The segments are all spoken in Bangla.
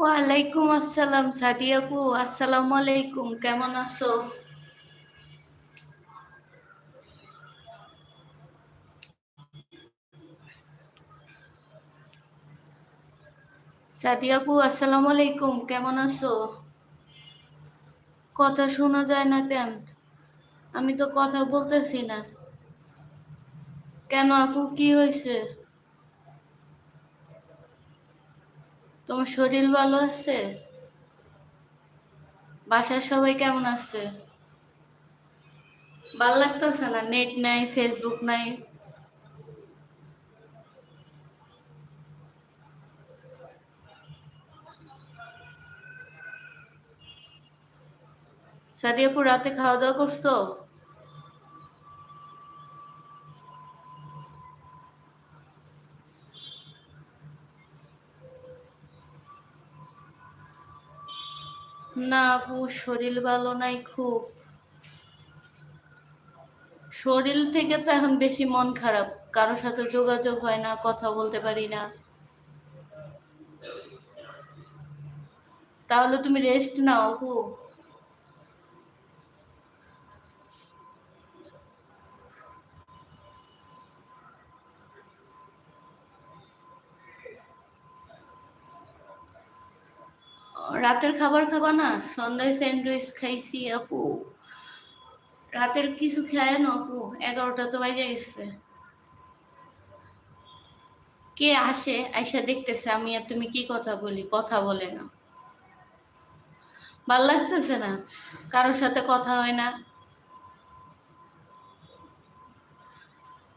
ওয়ালাইকুম আসসালাম সাদিয়া আপু, আসসালামু আলাইকুম, কেমন আছো? সাদিয়া আপু, আসসালামু আলাইকুম, কেমন আছো? কথা শোনা যায় না কেন? আমি তো কথা বলতেছি না। কেন আপু, কি হয়েছে? তোমার শরীর ভালো আছে? বাসার সবাই কেমন আছে? ভালো লাগতেছে না? নেট নাই ফেসবুক নাই? সাদিয়াপুর রাতে খাওয়া দাওয়া করছ? না আপু শরীর ভালো নাই খুব। শরীর থেকে তো এখন বেশি মন খারাপ, কারোর সাথে যোগাযোগ হয় না, কথা বলতে পারি না। তাহলে তুমি রেস্ট নাও আপু রাতের খাবার খাবা না? সন্ধ্যায় স্যান্ডউইচ খাইছি, আপু। রাতের কিছু খেয়ে না আপু। এগারোটা তো বাজে গেছে। কে আসে? আইসা দেখতেছে আমি আর তুমি কি কথা বলি? কথা বলে না। ভালো লাগতেছে না? কারোর সাথে কথা হয় না।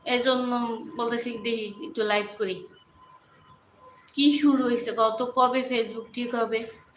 এজন্য বলতেছি, দেখি একটু লাইভ করি। কি শুরু হয়েছে কত কবে ফেসবুক ঠিক হবে?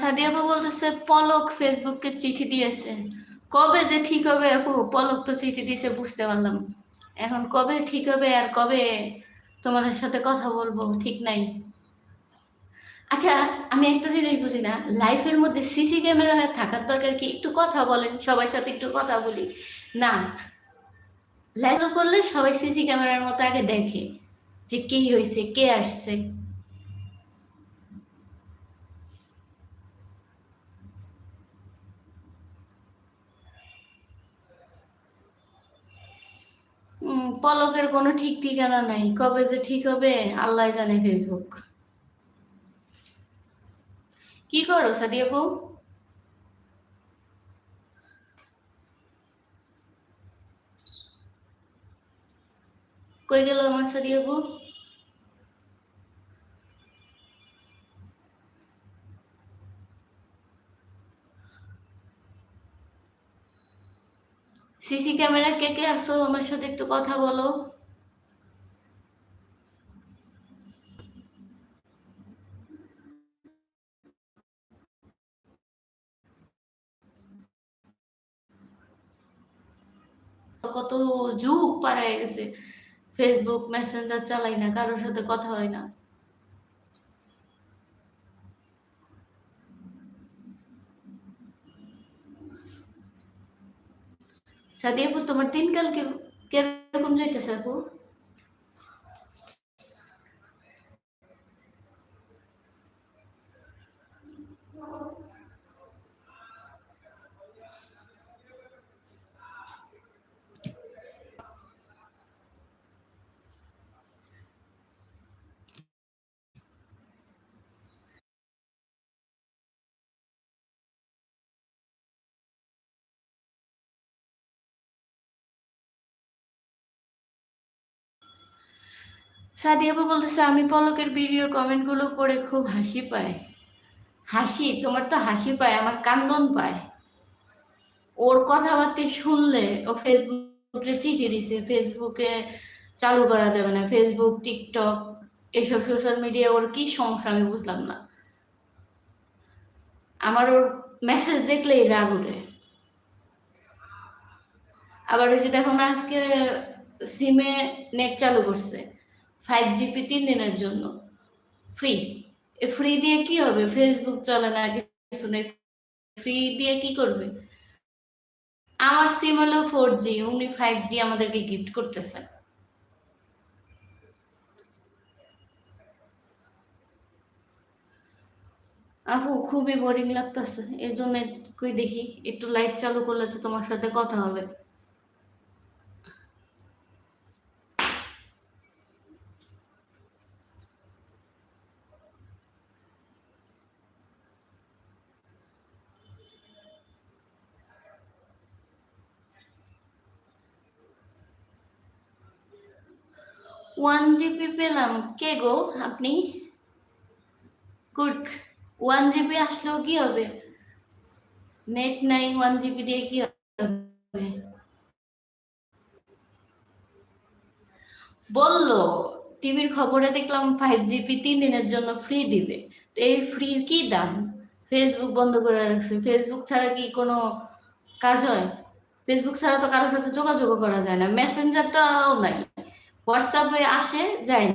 সাদিয়া আপু বলতেছে, পলক ফেসবুককে চিঠি দিয়েছে। কবে যে ঠিক হবে আপু? পলক তো চিঠি দিয়েছে, বুঝতে পারলাম। এখন কবে ঠিক হবে আর কবে তোমাদের সাথে কথা বলব, ঠিক নাই। আচ্ছা আমি একটা জিনিস বুঝি না, লাইফের মধ্যে সিসি ক্যামেরা হয়ে থাকার দরকার কি? একটু কথা বলেন, সবার সাথে একটু কথা বলি। না লাইভ করলে সবাই সিসি ক্যামেরার মতো আগে দেখে যে কে হয়েছে কে আসছে পলকের কোনো ঠিক ঠিকানা নাই। কবে যে ঠিক হবে, আল্লাহ জানে ফেসবুক কি করো, সাদিয়া বউ? কই গেল আমার সাদিয়া বউ? সিসি ক্যামেরা কে কে আসো আমার সাথে একটু কথা বলো। কত যুগ পাড়ায় গেছে। ফেসবুক মেসেঞ্জার চালাই না, কারোর সাথে কথা হয় না। সাদিয়া আপু তোমার দিনকাল কীরকম যাইতেছে আপু? সাদিয়াবু বলতেছে, আমি পলকের ভিডিওর কমেন্টগুলো পড়ে খুব হাসি পায় হাসি? তোমার তো হাসি পায়, আমার কান্দন পায়। ওর কথাবার্তা শুনলে ও ফেসবুকে চিঠি দিছে, ফেসবুকে চালু করা যাবে না, ফেসবুক, টিকটক, এসব সোশ্যাল মিডিয়া, ওর কি সমস্যা আমি বুঝলাম না। আমার ওর মেসেজ দেখলেই রাগ উঠে আবার ওই যে দেখো না, আজকে সিমে নেট চালু করছে। ফাইভ জিবি তিন দিনের জন্য। ফ্রি ফ্রি দিয়ে কি হবে? ফেসবুক চলে না, কিছু নেই। ফ্রি দিয়ে কি করবে? আমার সিম হলো ফোর জি উনি ফাইভ জি আমাদেরকে গিফট করতেছেন আপু, খুবই বোরিং লাগতেছে। এই জন্য কই দেখি, একটু লাইট চালু করলে তো তোমার সাথে কথা হবে। ওয়ান জিবি পেলাম। কে গো? আপনি? গুড। ওয়ান জিবি আসলেও কি হবে? নেট নাই ওয়ান জিবি দিয়ে কি হবে? বলল, টিভির খবরে দেখলাম ফাইভ জিবি তিন দিনের জন্য ফ্রি দিবে। তো এই ফ্রির কি দাম? ফেসবুক বন্ধ করে রাখছে। ফেসবুক ছাড়া কি কোনো কাজ হয়? ফেসবুক ছাড়া তো কারোর সাথে যোগাযোগও করা যায় না। মেসেঞ্জারটাও নাই। হোয়াটসঅ্যাপে আসে, যায়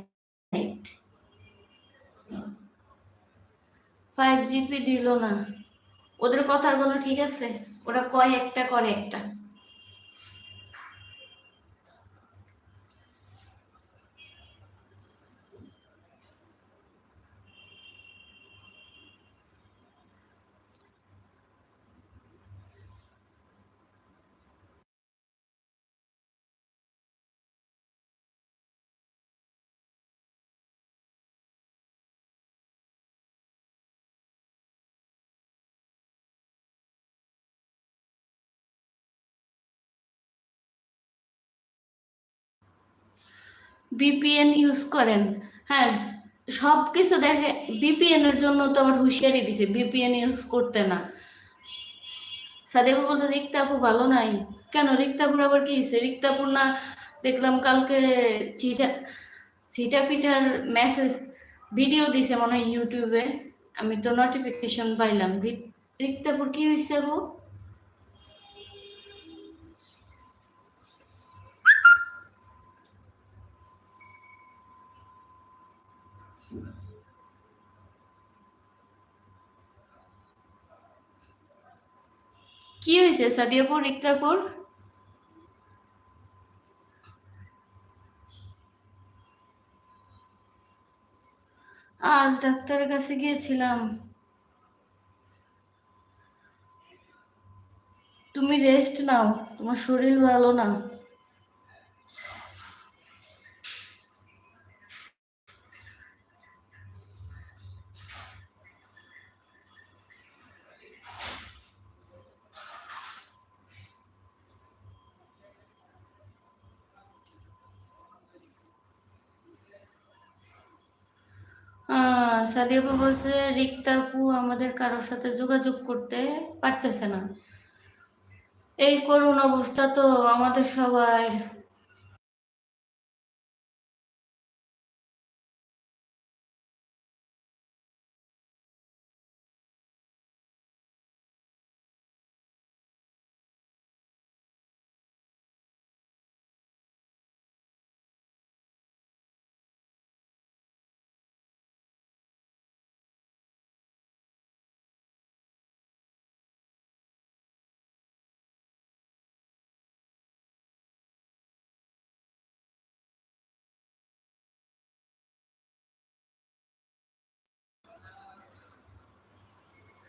ফাইভ জিবি দিল না। ওদের কথার কোনো ঠিক আছে? ওরা কয় একটা, করে একটা। বিপিএন ইউজ করেন। হ্যাঁ সব কিছু দেখে বিপিএন এর জন্য তো আমার হুঁশিয়ারি দিছে বিপিএন ইউজ করতে না। সাদেবু বলতে রিক্তাপু ভালো নাই। কেন? রিক্তাপুর আবার কি হয়েছে? রিক্তাপুর না, দেখলাম কালকে চিঠা চিঠা পিঠার মেসেজ ভিডিও দিছে মনে হয় ইউটিউবে আমি তো নোটিফিকেশন পাইলাম। রিক্তাপুর কি হয়েছে গো কি হয়েছে? সাদিয়াপুর রিক্তাপুর আজ ডাক্তারের কাছে গিয়েছিলাম। তুমি রেস্ট নাও, তোমার শরীর ভালো না। সাদিয়াপু বলছে রিক্তাপু আমাদের কারোর সাথে যোগাযোগ করতে পারতেছে না। এই করুণ অবস্থা তো আমাদের সবার।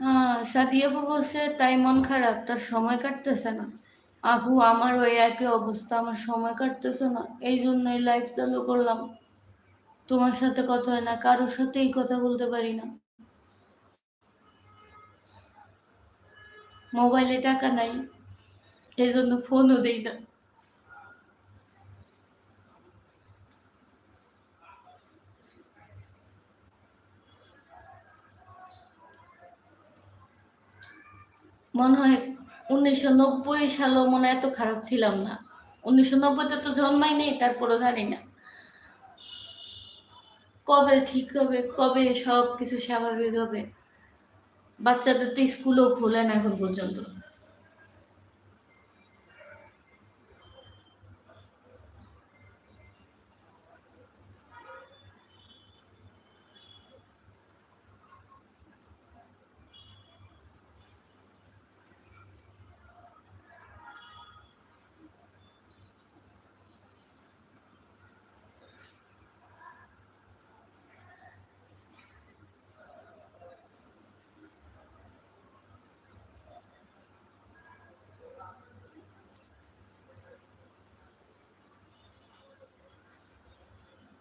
হ্যাঁ সাদিয়া আপু বলছে তাই মন খারাপ, তার সময় কাটতেছে না। আপু আমার ওই একই অবস্থা, আমার সময় কাটতেছে না, এই জন্যই লাইফ চালু করলাম। তোমার সাথে কথা হয় না, কারোর সাথেই কথা বলতে পারি না। মোবাইলে টাকা নাই এই জন্য ফোনও দিই না। মনে হয় উনিশশো নব্বই সালও মনে এত খারাপ ছিলাম না। উনিশশো নব্বইতে তো জন্মাই নেই, তারপরও জানি না। কবে ঠিক হবে, কবে সব কিছু স্বাভাবিক হবে? বাচ্চাদের তো স্কুলও খোলেন এখন পর্যন্ত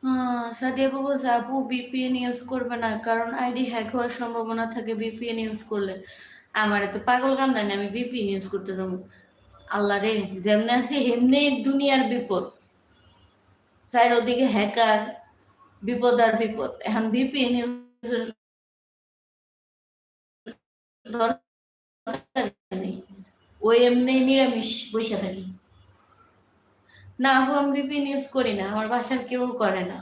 হ্যাঁ সাদিয়া বাবু আপু বিপিএন ইউজ করবে না, কারণ আইডি হ্যাক হওয়ার সম্ভাবনা থাকে বিপিএন ইউজ করলে। আমার তো পাগল কামড়ায় না আমি বিপিএন ইউজ করতে যাব। আল্লাহ রে, যেমনি আছি এমনি দুনিয়ার বিপদ। চার ওদিকে হ্যাকার বিপদ আর বিপদ। এখন বিপিএন ইউজ নেই। ওই এমনি নিরামিষ বসে না আপু, আমি বিপিএন ইউজ করি না, আমার বাসার কেউ করে না।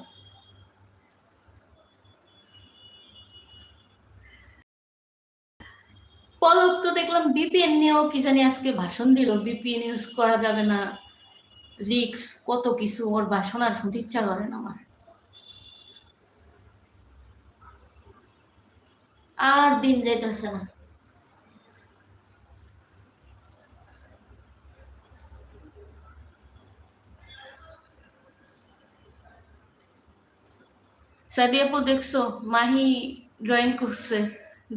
পলক তো দেখলাম বিপিএন নিয়েও কি জানি আজকে ভাষণ দিল। বিপিএন ইউজ করা যাবে না। রিক্স কত কিছু, ওর ভাষণ আর শুনতে ইচ্ছা করে না আমার। আর দিন যাইতেছে না। সাদিয়াপু দেখছ, মাহি ড্রয়িং করছে,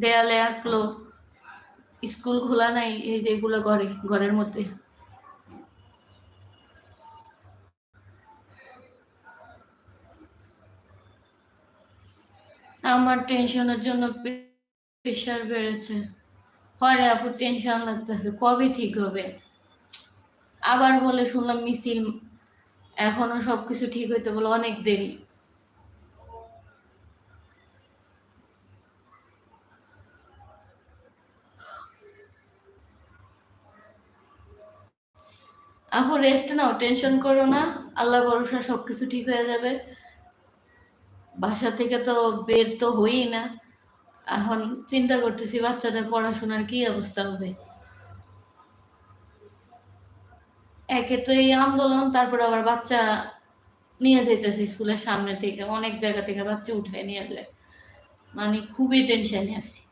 দেয়ালে আঁকলো। স্কুল খোলা নাই, এই যে এগুলো ঘরে, ঘরের মধ্যে। আমার টেনশনের জন্য প্রেশার বেড়েছে। হরে আপু, টেনশন লাগতেছে, কবে ঠিক হবে? আবার বলে শুনলাম মিছিল, এখনও সবকিছু ঠিক হইতে বলে অনেক দেরি। আপু রেস্ট নাও টেনশন করো না। আল্লাহ ভরসা সব কিছু ঠিক হয়ে যাবে। বাসা থেকে তো বের তো হই না। এখন চিন্তা করতেছি, বাচ্চাদের পড়াশোনার কি অবস্থা হবে? একে তো এই আন্দোলন, তারপর আবার বাচ্চা নিয়ে যেতেছে স্কুলের সামনে থেকে, অনেক জায়গা থেকে বাচ্চা উঠে নিয়ে যায় মানে খুবই টেনশনে আছি।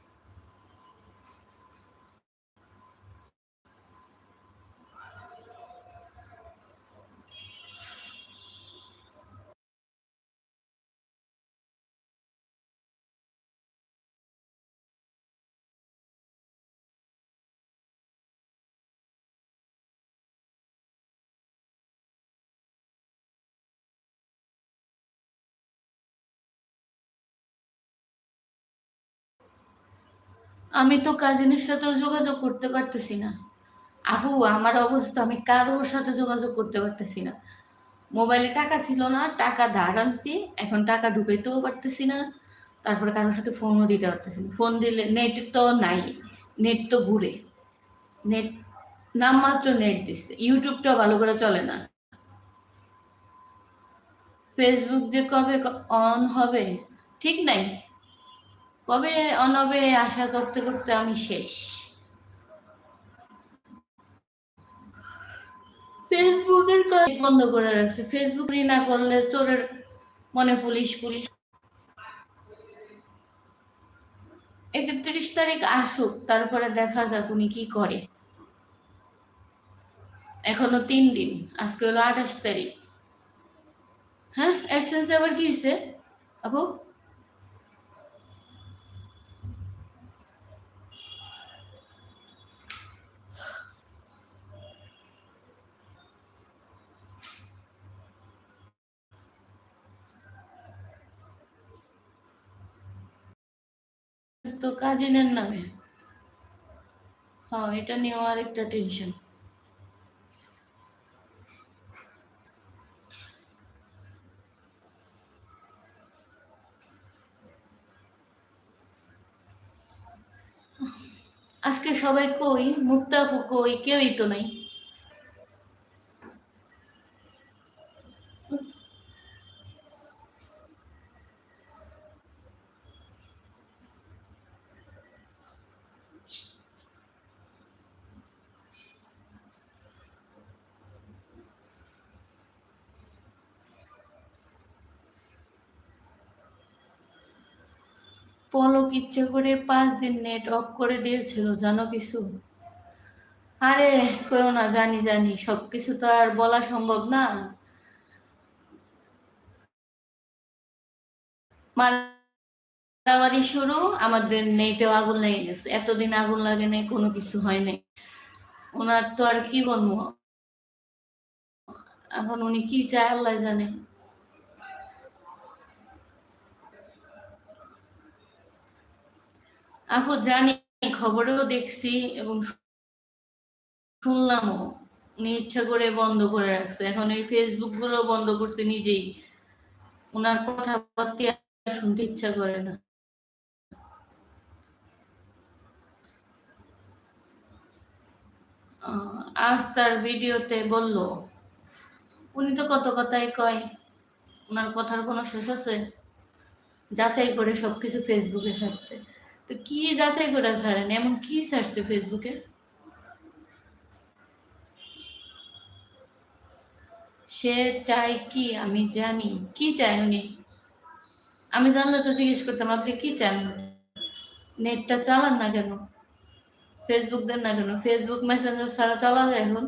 আমি তো কাজিনের সাথেও যোগাযোগ করতে পারতেছি না। আপু, আমার অবস্থা, আমি কারোর সাথে যোগাযোগ করতে পারতেছি না। মোবাইলে টাকা ছিল না, টাকা ধার আনছি, এখন টাকা ঢুকাইতেও পারতেছি না। তারপরে কারোর সাথে ফোনও দিতে পারতেছি না। ফোন দিলে নেট তো নাই নেট তো ঘুরে। নেট নামমাত্র নেট দিচ্ছে ইউটিউবটাও ভালো করে চলে না। ফেসবুক যে কবে অন হবে, ঠিক নাই। কবে অনবে আশা করতে করতে আমি শেষ। ফেসবুকের কাজ বন্ধ করে রাখছে। ফেসবুক না করলে চোরের মনে পুলিশ পুলিশ। একত্রিশ তারিখ আসুক তারপরে দেখা যাক উনি কি করে। এখনও তিন দিন আজকে হলো আঠাশ তারিখ। হ্যাঁ অ্যাডসেন্স আবার কি হয়েছে? আপু? তো কাজিনের নামে হ্যাঁ এটা নিয়েও আরেকটা টেনশন আজকে সবাই কই? মুক্তা কই? কেউই তো নাই। পলক ইচ্ছে করে পাঁচ দিন নেট অফ করে দিয়েছিল, জানো কিছু? আরে কেউ না, জানি জানি সব কিছু তো আর বলা সম্ভব না। মারামারি শুরু, আমাদের নেটেও আগুন লেগে গেছে। এতদিন আগুন লাগে নাই, কোনো কিছু হয় নাই। ওনার তো আর কি বলব? এখন উনি কি চায়, আল্লাহ জানে। আপু জানি, খবরেও দেখছি এবং শুনলামও। উনি ইচ্ছা করে বন্ধ করে রাখছে। এখন এই ফেসবুকগুলো বন্ধ করছে নিজেই। ওনার কথাবার্তা শুনতে ইচ্ছা করে না। আজ তার ভিডিওতে বলল, উনি তো কত কথাই কয়। ওনার কথার কোনো শেষ আছে? যাচাই করে সবকিছু ফেসবুকে ছাড়তে। তো কি যাচাই করে ছাড়েন? এমন কি ছাড়ছে ফেসবুকে সে চায় কি? আমি জানি। কি চায় উনি? আমি জানলে তো জিজ্ঞেস করতাম, আপনি কি চান? নেটটা চালান না কেন? ফেসবুক দেন না কেন? ফেসবুক মেসেঞ্জার ছাড়া চলা যায় এখন?